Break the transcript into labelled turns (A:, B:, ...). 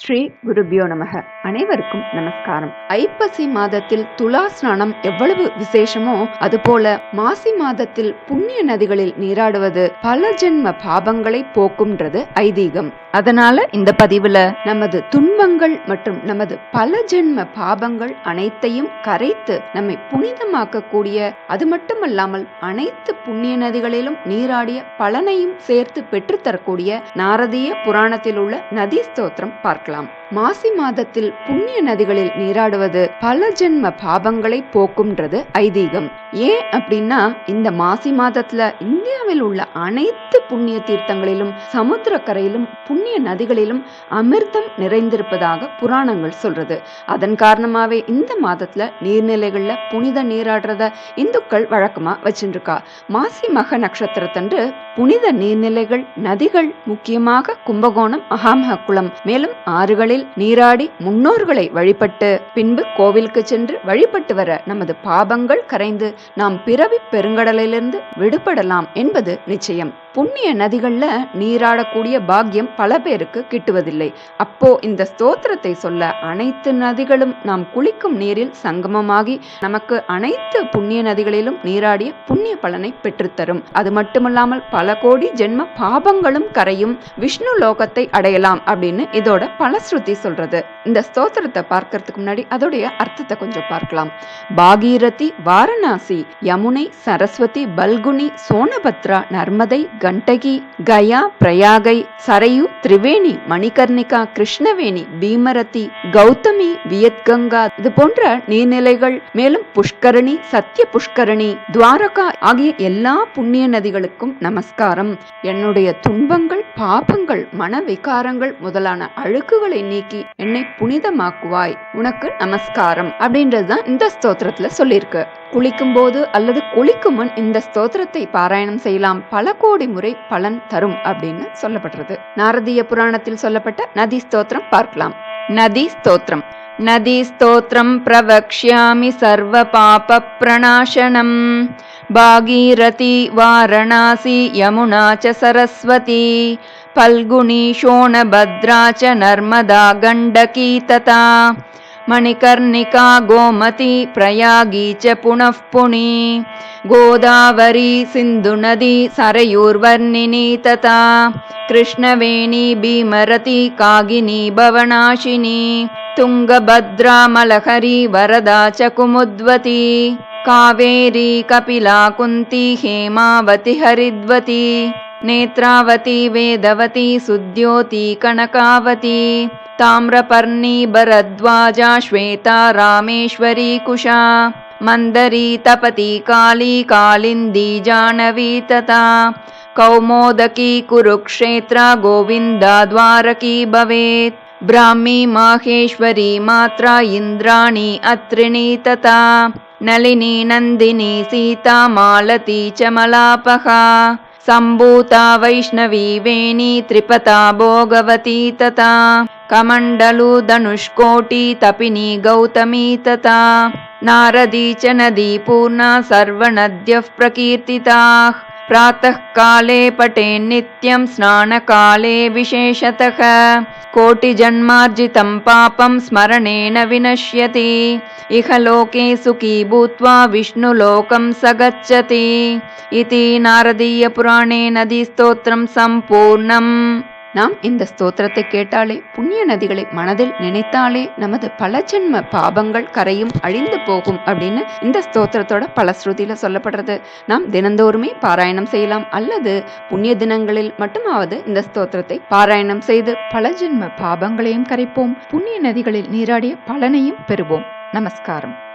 A: ஸ்ரீ குருபியோ நமக. அனைவருக்கும் நமஸ்காரம். ஐப்பசி மாதத்தில் துலா ஸ்நானம் எவ்வளவு விசேஷமோ அதுபோல மாசி மாதத்தில் புண்ணிய நதிகளில் நீராடுவது பல ஜென்ம பாபங்களை போக்கும்ன்றது ஐதீகம். அதனால இந்த பதிவுல நமது துன்பங்கள் மற்றும் நமது பல ஜென்ம பாபங்கள் அனைத்தையும் கரைத்து நம்மை புனிதமாக்கக்கூடிய அது மட்டுமல்லாமல் அனைத்து புண்ணிய நதிகளிலும் நீராடிய பலனையும் சேர்த்து பெற்றுத்தரக்கூடிய நாரதீய புராணத்தில் உள்ள நதி ஸ்தோத்திரம் பார்க்கலாம். மாசி மாதத்தில் புண்ணிய நதிகளில் நீராடுவது பல ஜென்ம பாபங்களை போக்கும்ன்றது ஐதீகம். ஏன் அப்படின்னா இந்த மாசி மாதத்துல இந்தியாவில் உள்ள அனைத்து புண்ணிய தீர்த்தங்களிலும் சமுத்திரக்கரையிலும் புண்ணிய நதிகளிலும் அமிர்தம் நிறைந்திருப்பதாக புராணங்கள் சொல்றது. அதன் காரணமாவே இந்த மாதத்துல நீர்நிலைகள்ல புனித நீராடுறத இந்துக்கள் வழக்கமா வச்சுருக்கா மாசி மக நட்சத்திரத்தன்று புனித நீர்நிலைகள் நதிகள் முக்கியமாக கும்பகோணம் மகாமகுளம் மேலும் ஆறுகளில் நீராடி முன்னோர்களை வழிபட்டு பின்பு கோவிலுக்கு சென்று வழிபட்டு வர நமது பாபங்கள் கரைந்து நாம் பிறவி பெருங்கடலிலிருந்து விடுபடலாம் என்பது நிச்சயம். புண்ணிய நதிகள்ல நீராடக்கூடிய பாக்கியம் பல பேருக்கு கிட்டுவதில்லை. அப்போ இந்த ஸ்தோத்திரத்தை சொல்ல அனைத்து நதிகளும் நாம் குளிக்கும் நீரில் சங்கமமாகி நமக்கு அனைத்து புண்ணிய நதிகளிலும் நீராடிய புண்ணிய பலனை பெற்றுத்தரும். அது மட்டுமல்லாமல் பல கோடி ஜென்ம பாபங்களும் கரையும் விஷ்ணு லோகத்தை அடையலாம் அப்படின்னு இதோட பல ஸ்ருதி பலஸ்ருதி சொல்றது. இந்த ஸ்தோத்திரத்தை பார்க்கறதுக்கு முன்னாடி அதோடைய அர்த்தத்தை கொஞ்சம் பார்க்கலாம். பாகீரதி வாரணாசி யமுனை சரஸ்வதி பல்குனி சோனபத்ரா நர்மதை கண்டகி கயா பிரயாகை சரையு திரிவேணி மணிகர்ணிகா கிருஷ்ணவேணி பீமரதி கௌதமி வியத்கங்கா இது போன்ற நீர்நிலைகள் மேலும் புஷ்கரணி சத்திய புஷ்கரணி துவாரகா ஆகிய எல்லா புண்ணிய நதிகளுக்கும் நமஸ்காரம். என்னுடைய துன்பங்கள் பாபங்கள் மன விகாரங்கள் முதலான அழுக்குகளை நீ நீக்கி என்னை புனிதமாக்குவாய். உனக்கு நமஸ்காரம் அப்படின்றதுதான் இந்த ஸ்தோத்திரத்துல சொல்லியிருக்கு. குளிக்கும் போது அல்லது குளிக்கும் முன் இந்த ஸ்தோத்திரத்தை பாராயணம் செய்யலாம். பல கோடி முறை பலன் தரும் அப்படின்னு சொல்லப்படுறது. நாரதிய புராணத்தில் சொல்லப்பட்ட நதி ஸ்தோத்திரம் பார்க்கலாம். நதி ஸ்தோத்திரம். நதி ஸ்தோத்திரம் பிரவக்ஷ்யாமி சர்வ பாப பிரணாசனம். பாகீரதி வாரணாசி யமுனா ச சரஸ்வதி. फल्गुणी शोणभद्रा च नर्मदा गण्डकी तथा मणिकर्णिका गोमती प्रयागी च पुनः पुणी गोदावरी सिन्धुनदी सरयूर्वर्णिनी तथा कृष्णवेणी भीमरती कागिनी भवनाशिनी तुङ्गभद्रा मलहरी वरदा च कुमुद्वती कावेरी कपिला कुन्ती हेमावती हरिद्वती नेत्रावती वेदवती सुद्योती कनकावती ताम्रपर्णी भरद्वाजा श्वेता रामेश्वरी कुशा मन्दरी तपती काली कालिन्दी जानवी तथा कौमोदकी कुरुक्षेत्रा गोविन्दा द्वारकी भवेत्। ब्राह्मी माहेश्वरी मात्रा इन्द्राणी अत्रिणी तथा नलिनी नन्दिनी सीता मालती च मलापहा सम्भूता वैष्णवी वेणी त्रिपता भोगवती तथा कमण्डलु धनुष्कोटि तपिनी गौतमी तथा नारदी च नदी पूर्णा सर्वनद्यः प्रकीर्तिताः प्रातःकाले पटे नित्यं स्नानकाले विशेषतः। कोटिजन्मार्जितं पापं स्मरणेन विनश्यति। इह लोके सुखी भूत्वा विष्णुलोकं स गच्छति इति नारदीयपुराणे नदीस्तोत्रं सम्पूर्णम् நாம் இந்த ஸ்தோத்திரத்தை கேட்டாலே புண்ணிய நதிகளை மனதில் நினைத்தாலே நமது பல ஜென்ம பாபங்கள் கரையும் அழிந்து போகும் அப்படின்னு இந்த ஸ்தோத்திரத்தோட பல ஸ்ருதியில சொல்லப்படுறது. நாம் தினந்தோறுமே பாராயணம் செய்யலாம். அல்லது புண்ணிய தினங்களில் மட்டுமாவது இந்த ஸ்தோத்திரத்தை பாராயணம் செய்து பல ஜென்ம பாபங்களையும் கரைப்போம். புண்ணிய நதிகளில் நீராடிய பலனையும் பெறுவோம். நமஸ்காரம்.